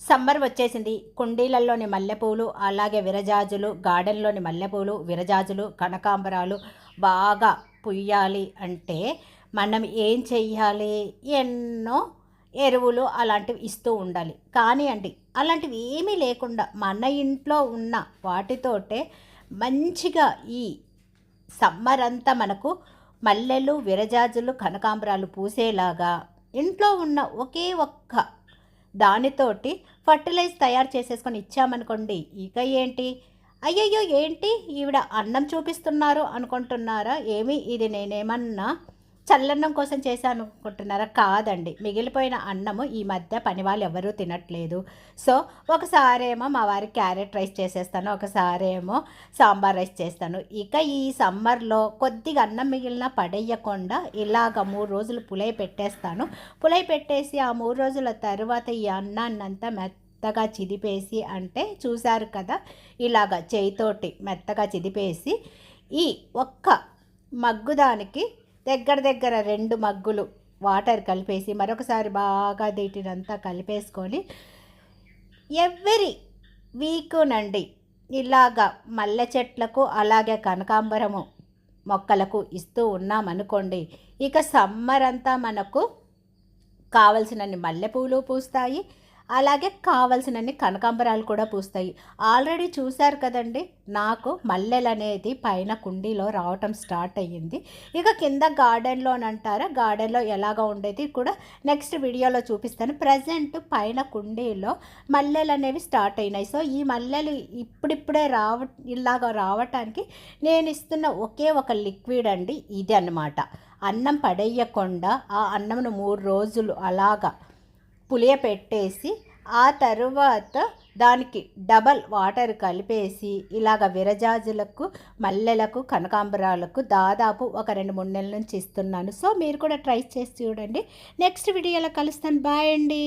Summer వచ్చేసింది. కుండీలలోని మల్లెపూలు అలాగే విరజాజులు గార్డెన్లోని మల్లెపూలు విరజాజులు కనకాంబరాలు బాగా పుయ్యాలి అంటే మనం ఏం చెయ్యాలి? ఎన్నో ఎరువులు అలాంటివి ఇస్తూ ఉండాలి. కానీ అండి అలాంటివి ఏమీ లేకుండా మన ఇంట్లో ఉన్న వాటితోటే మంచిగా ఈ సమ్మర్ అంతా మనకు మల్లెలు విరజాజులు కనకాంబరాలు పూసేలాగా ఇంట్లో ఉన్న ఒకే ఒక్క దానితోటి ఫర్టిలైజ్ తయారు చేసేసుకొని ఇచ్చామనుకోండి ఇక ఏంటి? అయ్యయ్యో ఏంటి? ఈవిడ అన్నం చూపిస్తున్నారు అనుకుంటున్నారా? ఏమి? ఇది నేనేమన్నా చల్లన్నం కోసం చేశాను అనుకుంటున్నారా కాదండి. మిగిలిపోయిన అన్నము ఈ మధ్య పని వాళ్ళు ఎవరూ తినట్లేదు. సో ఒకసారేమో మా వారికి క్యారెట్ రైస్ చేసేస్తాను ఒకసారేమో సాంబార్ రైస్ చేస్తాను. ఇక ఈ సమ్మర్లో కొద్దిగా అన్నం మిగిలిన పడేయకుండా ఇలాగ మూడు రోజులు పులై పెట్టేస్తాను. పులై పెట్టేసి ఆ మూడు రోజుల తర్వాత ఈ అన్నాన్నంతా మెత్తగా చిదిపేసి అంటే చూశారు కదా ఇలాగ చేయితోటి మెత్తగా చిదిపేసి ఈ ఒక్క మగ్గుదానికి దగ్గర దగ్గర రెండు మగ్గులు వాటర్ కలిపేసి మరొకసారి బాగా దీటినంతా కలిపేసుకొని ఎవ్రీ వీకునండి ఇలాగా మల్లె చెట్లకు అలాగే కనకాంబరము మొక్కలకు ఇస్తూ ఉన్నామనుకోండి ఇక సమ్మర్ అంతా మనకు కావలసినన్ని మల్లెపూలు పూస్తాయి. అలాగే కావలసినన్ని కనకాంబరాలు కూడా పూస్తాయి. ఆల్రెడీ చూశారు కదండి నాకు మల్లెలు అనేది పైన కుండీలో రావటం స్టార్ట్ అయ్యింది. ఇక కింద గార్డెన్లోనంటారా గార్డెన్లో ఎలాగ ఉండేది కూడా నెక్స్ట్ వీడియోలో చూపిస్తాను. ప్రజెంట్ పైన కుండీలో మల్లెలు అనేవి స్టార్ట్ అయినాయి. సో ఈ మల్లెలు ఇప్పుడిప్పుడే రావ ఇలాగ రావటానికి నేను ఇస్తున్న ఒకే ఒక లిక్విడ్ అండి ఇది అన్నమాట అన్నం పడేయకుండా ఆ అన్నంను మూడు రోజులు అలాగా పులియ పెట్టేసి ఆ తరువాత దానికి డబల్ వాటర్ కలిపేసి ఇలాగ విరజాజులకు మల్లెలకు కనకాంబరాలకు దాదాపు ఒక రెండు మూడు నెలల నుంచి ఇస్తున్నాను. సో మీరు కూడా ట్రై చేసి చూడండి. నెక్స్ట్ వీడియోలో కలుస్తాను. బాయ్ అండి.